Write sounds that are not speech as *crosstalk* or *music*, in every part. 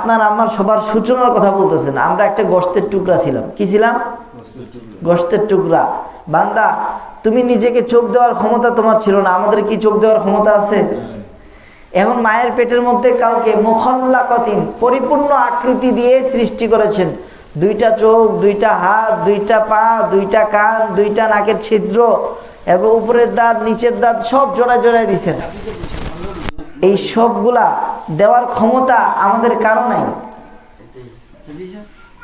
আপনার আমার সবার সূচনার কথা বলতেছেন। আমরা একটা গোস্তের টুকরা ছিলাম। কি ছিলাম? গোস্তের টুকরা। বান্দা, তুমি নিজেকে চোখ দেওয়ার ক্ষমতা তোমার ছিল না। আমাদের কি চোখ দেওয়ার ক্ষমতা আছে? এখন মায়ের পেটের মধ্যে কাউকে মোখল্লা কতিন পরিপূর্ণ আকৃতি দিয়ে সৃষ্টি করেছেন। দুইটা চোখ, দুইটা হাত, দুইটা পা, দুইটা কান, দুইটা নাকের ছিদ্র এবং উপরের দাঁত, নিচের দাঁত সব জোড়ায় জোড়ায় দিছেন। এই সবগুলা দেওয়ার ক্ষমতা আমাদের কারও নাই।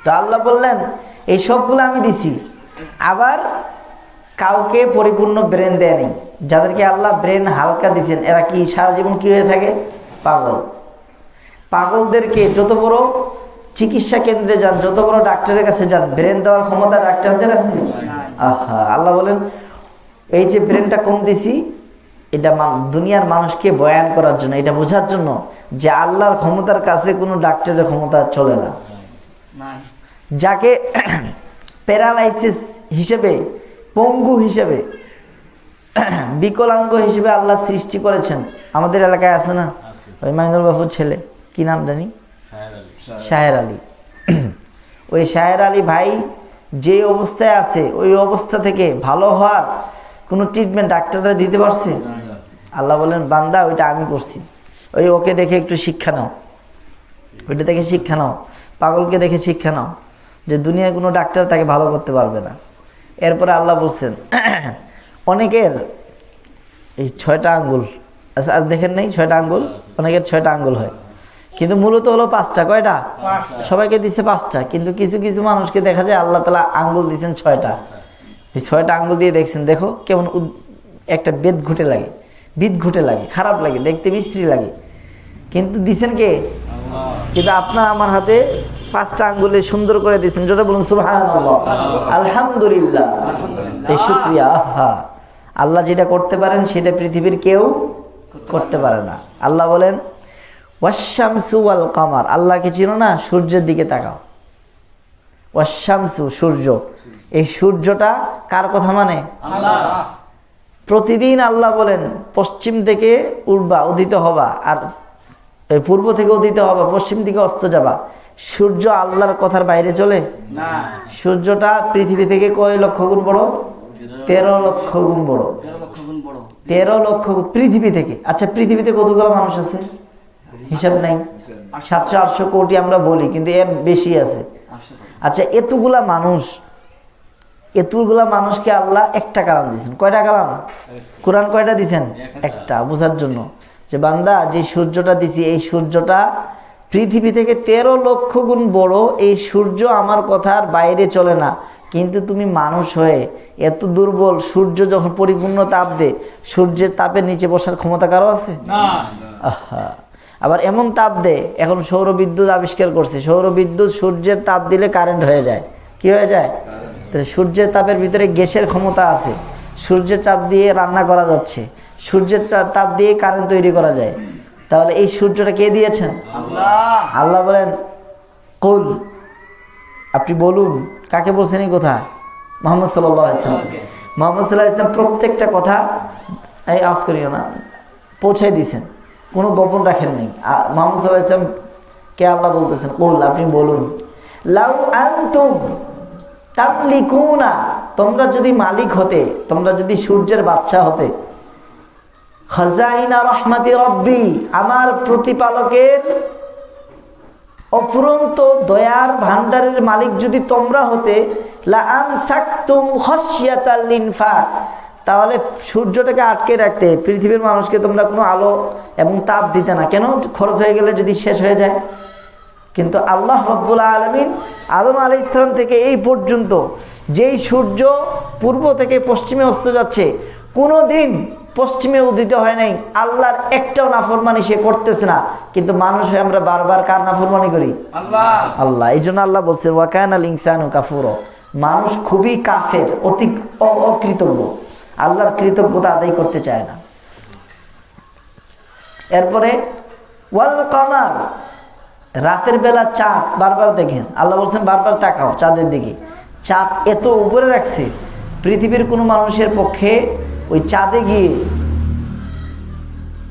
তো আল্লাহ বললেন, এই সবগুলো আমি দিছি, আবার কাউকে পরিপূর্ণ ব্রেন দেয়নি যাদেরকে আল্লাহ ব্রেন হালকা দিছেন, এরা কি সারা জীবন কি হয়ে থাকে? পাগল। পাগলদেরকে যত বড় চিকিৎসা কেন্দ্রে যান, যত বড় ডাক্তারের কাছে যান, ব্রেন দেওয়ার ক্ষমতা ডাক্তারদের আছে? আহা, আল্লাহ বলেন, এই যে ব্রেনটা কম দিছি এটা দুনিয়ার মানুষকে বয়ান করার জন্য এটা বোঝার জন্য যে আল্লাহর ক্ষমতার কাছে কোনো ডাক্তারের ক্ষমতা চলে না। যাকে *clears throat* প্যারালাইসিস হিসেবে পঙ্গু হিসেবে *clears throat* বিকলাঙ্গ হিসেবে আল্লাহ সৃষ্টি করেছেন। আমাদের এলাকায় আছে না? ওই মাইনুল বাবুর ছেলে। কি নাম জানি? শাহের আলী। *clears throat* ওই শাহের আলী ভাই যে অবস্থায় আছে ওই অবস্থা থেকে ভালো হওয়ার কোনো ট্রিটমেন্ট ডাক্তাররা দিতে পারছে? আল্লাহ বলেন বান্দা ওইটা আমি করছি। ওই ওকে দেখে একটু শিক্ষা নাও। ওইটা দেখে শিক্ষা নাও। পাগলকে দেখে শিক্ষা নাও যে দুনিয়ার কোনো ডাক্তার তাকে ভালো করতে পারবে না। এরপরে আল্লাহ বলছেন *clears throat* অনেকের এই ছয়টা আঙ্গুল আচ্ছা আজ দেখেন নাই ছয়টা আঙ্গুল? অনেকের ছয়টা আঙ্গুল হয়। কিন্তু মূলত হলো পাঁচটা কয়টা? সবাইকে দিচ্ছে পাঁচটা কিন্তু কিছু কিছু মানুষকে দেখা যায় আল্লাহ তালা আঙ্গুল দিচ্ছেন ছয়টা। ছয়টা আঙ্গুল দিয়ে দেখছেন দেখো কেমন একটা বেদ ঘুটে লাগে বিদ ঘুটে লাগে খারাপ লাগে দেখতে বিশ্রী লাগে। কিন্তু দিছেন কে? কিন্তু আপনার আমার হাতে পাঁচটা আঙ্গুলে সুন্দর করে দিয়েছেন যেটা বলুন আলহামদুলিল্লাহ। এই শুক্রিয়া আহা। আল্লাহ যেটা করতে পারেন সেটা পৃথিবীর কেউ করতে পারে না। আল্লাহ বলেন ওয়াশামসু ওয়াল কামার আল্লাহকে চিনো না? সূর্যের দিকে তাকাও। ওয়াশামসু সূর্য। এই সূর্যটা কার কথা মানে? প্রতিদিন আল্লাহ বলেন পশ্চিম থেকে উঠবা উদিত হবা আর এই পূর্ব থেকে উদিত হবা পশ্চিম দিকে অস্ত যাবা। সূর্য আল্লাহর কথার বাইরে চলে? সূর্যটা পৃথিবী থেকে কয় লক্ষ গুণ বড়? তেরো লক্ষ গুণ বড়। তেরো লক্ষ গুণ বড়। তেরো লক্ষ গুণ- পৃথিবী থেকে। আচ্ছা পৃথিবীতে কতগুলো মানুষ আছে? হিসাব নাই। সাতশো আটশো কোটি আমরা বলি কিন্তু এর বেশি আছে। আচ্ছা এতগুলা মানুষ এতগুলা মানুষকে আল্লাহ একটা কালাম দিয়েছেন। কয়টা কালাম? কোরআন কয়টা দিছেন একটা। বোঝার জন্য। যে বান্দা যে সূর্যটা দিছি এই সূর্যটা পৃথিবী থেকে তেরো লক্ষ গুণ বড় এই সূর্য আমার কথার বাইরে চলে না। কিন্তু তুমি মানুষ হয়ে এত দুর্বল সূর্য যখন পরিপূর্ণ তাপ দে সূর্যের তাপের নিচে বসার ক্ষমতা কারও আছে? আবার এমন তাপ দে এখন সৌর বিদ্যুৎ আবিষ্কার করছে সৌর বিদ্যুৎ সূর্যের তাপ দিলে কারেন্ট হয়ে যায়। কি হয়ে যায়? সূর্যের তাপের ভিতরে গ্যাসের ক্ষমতা আছে। সূর্যের চাপ দিয়ে রান্না করা যাচ্ছে। সূর্যের তাপ দিয়ে কারেন্ট তৈরি করা যায়। তাহলে এই সূর্যটা কে দিয়েছেন? আল্লাহ। বলেন কুল। আপনি বলুন কাকে বলছেন এই কথা? মোহাম্মদ সাল্লাহ ইসলাম মোহাম্মদ সাল্লাহ ইসলাম প্রত্যেকটা কথা এই আওয়াজ করিও না পৌঁছাই দিয়েছেন। কোনো গোপন রাখেন নাই। মোহাম্মদ সাল্লাহ ইসলাম কে আল্লাহ বলতেছেন? কুল আপনি বলুন। লাউ আনতুম তামলিকুনা তোমরা যদি মালিক হতে, তোমরা যদি সূর্যের বাদশা হতে। খাজাইনা রহমাতি রব্বি, আমার প্রতিপালকের অফুরন্ত দয়ার ভান্ডারের মালিক যদি তোমরা হতে তাহলে সূর্যটাকে আটকে রাখতে পৃথিবীর মানুষকে তোমরা কোনো আলো এবং তাপ দিতে না। কেন? খরচ হয়ে গেলে যদি শেষ হয়ে যায়। কিন্তু আল্লাহ রব্বুল আলমিন আদম আলি ইসলাম থেকে এই পর্যন্ত যেই সূর্য পূর্ব থেকে পশ্চিমে অস্ত যাচ্ছে কোনো দিন পশ্চিমে উদিত হয় নাই। আল্লাহর একটাও নাফরমানি সে করতেছে না। কিন্তু মানুষ হয়ে আমরা বারবার কার নাফরমানি করি? আল্লাহ। আল্লাহ। এই জন্য আল্লাহ বলছে ওয়াকান আল ইনসানু কাফুর। মানুষ খুবই কাফের অতি অকৃতজ্ঞ। আল্লাহর কৃতজ্ঞতা আদায় করতে চায় না। এরপরে ওয়াল কামার। রাতের বেলা চাঁদ বারবার দেখেন। আল্লাহ বলছেন, বারবার তাকাও চাঁদের দিকে। চাঁদ এত উপরে রাখছে, পৃথিবীর কোনো মানুষের পক্ষে ওই চাঁদে গিয়ে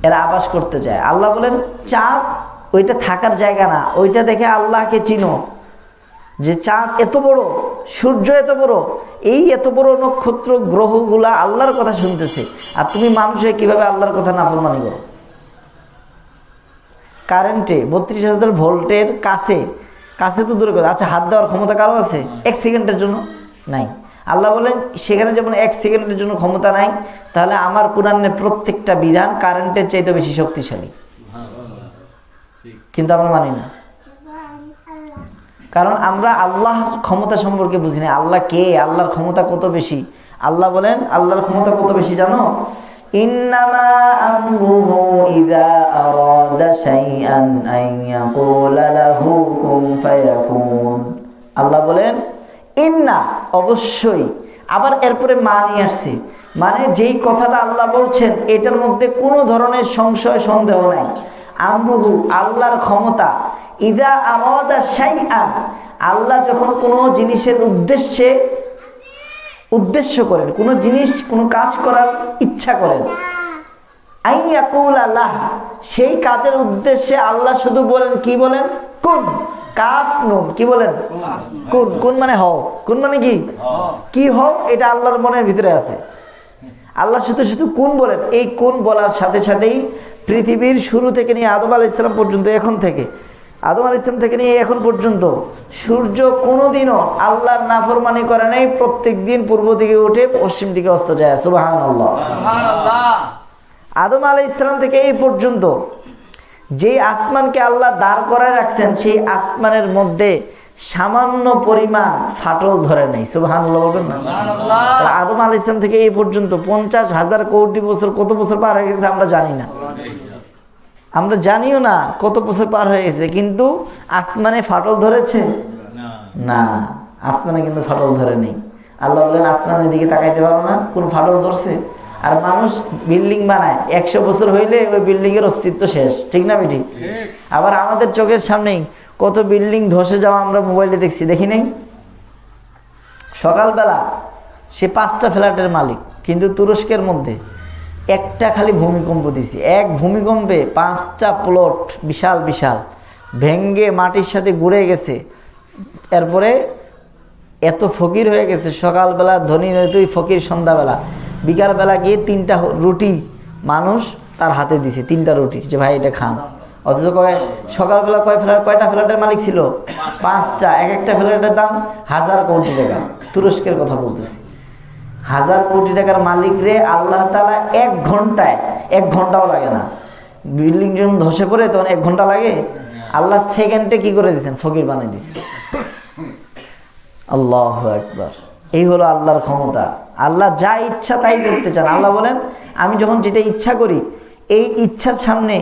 এরা আবাস করতে চায়। আল্লাহ বলেন, চাঁদ ওইটা থাকার জায়গা না, ওইটা দেখে আল্লাহকে চিনো যে চাঁদ এত বড়, সূর্য এত বড়, এই এত বড় নক্ষত্র গ্রহগুলা আল্লাহর কথা শুনতেছে। আর তুমি মানুষে কীভাবে আল্লাহর কথা না নাফরমানি করো? কারেন্টে বত্রিশ হাজার ভোল্টের কাছে কাছে তো দূরে কথা। আচ্ছা হাত দেওয়ার ক্ষমতা কারও আছে? এক সেকেন্ডের জন্য নাই। আল্লাহ বলেন, সেখানে যেমন এক সেকেন্ডের জন্য ক্ষমতা নাই, তাহলে আমার কোরআনের প্রত্যেকটা বিধান কারেন্টের চাইতে বেশি শক্তিশালী। কিন্তু আমরা মানি না। কারণ আমরা আল্লাহর ক্ষমতা সম্পর্কে বুঝি না। আল্লাহ কে? আল্লাহর ক্ষমতা কত বেশি? আল্লাহ বলেন, আল্লাহর ক্ষমতা কত বেশি জানো? ইন্নামা শাইআন আন ইয়াকুলা লাহু কুন ফায়াকুন। আল্লাহ বলেন, ইন্না, অবশ্যই। আবার এরপরে মা নিয়ে আসছে। মানে যেই কথাটা আল্লাহ বলছেন, এটার মধ্যে কোনো ধরনের সংশয়, সন্দেহ নাই। আমরুহু, আল্লাহর ক্ষমতা। ইদা আরাদা শাইআন, আল্লাহ যখন কোনো জিনিসের উদ্দেশ্যে উদ্দেশ্য করেন, কোনো জিনিস, কোনো কাজ করার ইচ্ছা করেন আইয়াকুল আল্লাহ, সেই কাজের উদ্দেশ্যে আল্লাহ শুধু বলেন, কি বলেন? কোন, কাফ নুন, কি বলেন? কোন কোন মানে হও, কোন মানে কি? কি হও, এটা আল্লাহর মনের ভিতরে আছে। আল্লাহ শুধু শুধু কোন বলেন, এই কোন বলার সাথে সাথেই পৃথিবীর শুরু থেকে নিয়ে আদম আলাহ ইসলাম পর্যন্ত, এখন থেকে, আদম আলাহ ইসলাম থেকে নিয়ে এখন পর্যন্ত, সূর্য কোনোদিনও আল্লাহর নাফরমানি করে নাই প্রত্যেক দিন পূর্ব দিকে উঠে পশ্চিম দিকে অস্ত যায়। সুবাহান আল্লাহ আদম আলাহ ইসলাম থেকে এই পর্যন্ত যে আসমানকে আল্লাহ দাঁড় করায় রাখছেন সেই আসমানের মধ্যে সামান্য পরিমাণ ফাটল ধরে নেই। সুবাহান বলবেন না? আদম আলাহ ইসলাম থেকে এই পর্যন্ত পঞ্চাশ হাজার কোটি বছর কত বছর পার হয়ে গেছে আমরা জানি না। আমরা জানিও না কত বছর পার হয়ে গেছে কিন্তু আসমানে ফাটল ধরেছে? না আসমানে কিন্তু ফাটল ধরে নেই। আল্লাহ বলেন আসমানের দিকে তাকাইতে পারো না কোন ফাটল ধরছে? আর মানুষ বিল্ডিং বানায়। একশো বছর হইলে ওই বিল্ডিং এর অস্তিত্ব শেষ। ঠিক না বেটি? আবার আমাদের চোখের সামনেই কত বিল্ডিং ধসে যাওয়া আমরা মোবাইলে দেখছি দেখি নাই? সকালবেলা সে পাঁচটা ফ্ল্যাটের মালিক কিন্তু তুরস্কের মধ্যে একটা খালি ভূমিকম্প দিছে এক ভূমিকম্পে পাঁচটা প্লট বিশাল বিশাল ভেঙ্গে মাটির সাথে গুড়ে গেছে। এরপরে এত ফকির হয়ে গেছে সকালবেলা ধনী নয় তুই ফকির সন্ধ্যাবেলা। বিকালবেলা গিয়ে তিনটা রুটি মানুষ তার হাতে দিছে, তিনটা রুটি, যে ভাই এটা খান। অথচ কয়, সকালবেলা কয় ফ্ল্যাট কয়টা ফ্ল্যাটের মালিক ছিল? পাঁচটা, এক একটা ফ্ল্যাটের দাম হাজার কোটি টাকা, তুরস্কের কথা বলতেছি। হাজার কোটি টাকার মালিক রে আল্লাহ তালা এক ঘন্টায়, এক ঘন্টাও লাগে না। বিল্ডিং যখন ধসে পড়ে, তখন এক ঘণ্টা লাগে। আল্লাহ সেকেন্ডে কি করে দিয়েছেন? ফকির বানিয়ে দিয়েছে আল্লাহ একবার এই হলো আল্লাহর ক্ষমতা। আল্লাহ যা ইচ্ছা তাই করতে চান। আল্লাহ বলেন, আমি যখন যেটা ইচ্ছা করি, এই ইচ্ছার সামনে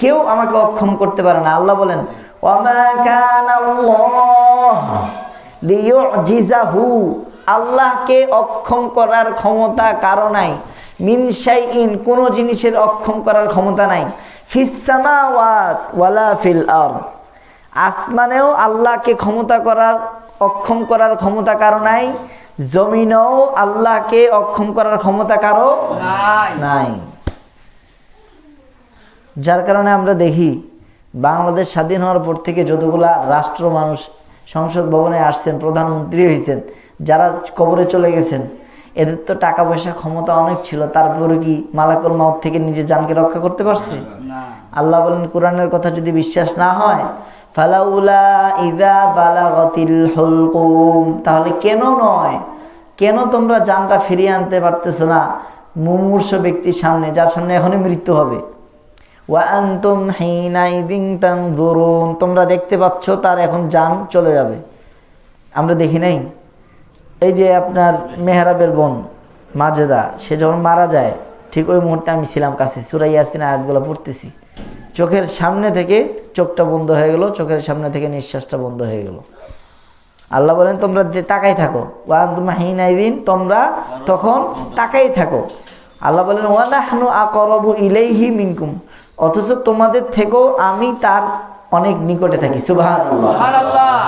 কেউ আমাকে অক্ষম করতে পারে না। আল্লাহ বলেন আল্লাহকে অক্ষম করার ক্ষমতা কারও নাই। মিনসাই ইন কোনো জিনিসের অক্ষম করার ক্ষমতা নাই। ওয়ালা ফিল আরদ। আসমানেও আল্লাহকে ক্ষমতা করার, অক্ষম করার ক্ষমতা কারও নাই। জমিনেও আল্লাহকে অক্ষম করার ক্ষমতা কারও নাই। যার কারণে আমরা দেখি বাংলাদেশ স্বাধীন হওয়ার পর থেকে যতগুলা রাষ্ট্র মানুষ সংসদ ভবনে আসছেন প্রধানমন্ত্রী হয়েছেন যারা কবরে চলে গেছেন এদের তো টাকা পয়সা ক্ষমতা অনেক ছিল তারপরে কি মালাকুল মাউত থেকে নিজের জানকে রক্ষা করতে পারছে? আল্লাহ বলেন কোরআনের কথা যদি বিশ্বাস না হয় ফালাউলা ইদা বালাগতিল হুলকুম। তাহলে কেন নয়? কেন তোমরা জানটা ফিরিয়ে আনতে পারতেছো না? মুমূর্ষ ব্যক্তির সামনে, যার সামনে এখনই মৃত্যু হবে। ওয়া আনতুম হিনাইদিন তানজুরুন। তোমরা দেখতে পাচ্ছ তার এখন যান চলে যাবে। আমরা দেখি নাই? এই যে আপনার মেহরাবের বোন, মাজেদা, সে যখন মারা যায়, ঠিক ওই মুহূর্তে আমি ছিলাম কাছে। সুরাই ইয়াসিন আয়াতগুলো পড়তেছি। চোখের সামনে থেকে চোখটা বন্ধ হয়ে গেল চোখের সামনে থেকে নিঃশ্বাসটা বন্ধ হয়ে গেল। আল্লাহ বলেন তোমরা তাকাই থাকো। ওয়াহিনাইদিন তোমরা তখন তাকাই থাকো। আল্লাহ বলেন ওয়ানাহনু আকরবু ইলাইহি মিনকুম। অথচ তোমাদের থেকেও আমি তার অনেক নিকটে থাকি। সুবহানাল্লাহ।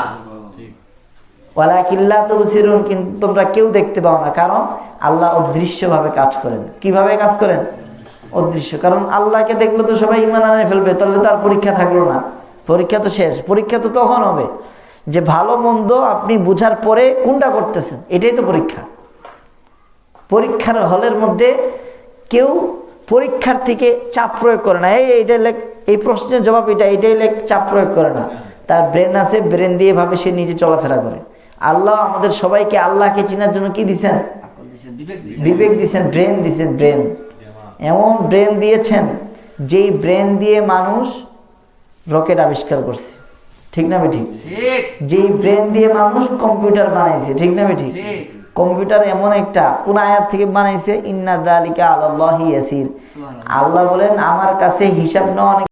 ওয়ালাকিল্লা তুবসিরুন কিন্তু তোমরা কেউ দেখতে পাও না কারণ আল্লাহ অদৃশ্যভাবে কাজ করেন। কীভাবে কাজ করেন? অদৃশ্য কারণ আল্লাহকে দেখলে তো সবাই ইমান আনে ফেলবে তাহলে তার পরীক্ষা থাকল না। পরীক্ষা তো শেষ। পরীক্ষা তো তখন হবে যে ভালো মন্দ আপনি বুঝার পরে কোনটা করতেছেন এটাই তো পরীক্ষা। পরীক্ষার হলের মধ্যে কেউ পরীক্ষার থেকে চাপ প্রয়োগ করে না। এই এইটাই লেখ এই প্রশ্নের জবাব এটা এটাই লেখ চাপ প্রয়োগ করে না। তার ব্রেন আছে ব্রেন দিয়ে ভাবে সে নিজে চলাফেরা করে। আল্লাহ আমাদের সবাইকে আল্লাহকে চেনার জন্য কি দিছেন। বিবেক দিছেন ব্রেন দিছেন ব্রেন। এমন ব্রেন দিয়েছেন যেই ব্রেন দিয়ে মানুষ রকেট আবিষ্কার করছে। ঠিক না ঠিক। যেই ব্রেন দিয়ে মানুষ কম্পিউটার বানাইছে ঠিক না ঠিক। কম্পিউটার এমন একটা কোন আয়াত থেকে বানাইছে ইন্না দালিকা আল্লাহ ইয়াসির। আল্লাহ বলেন আমার কাছে হিসাব নেওয়া অনেক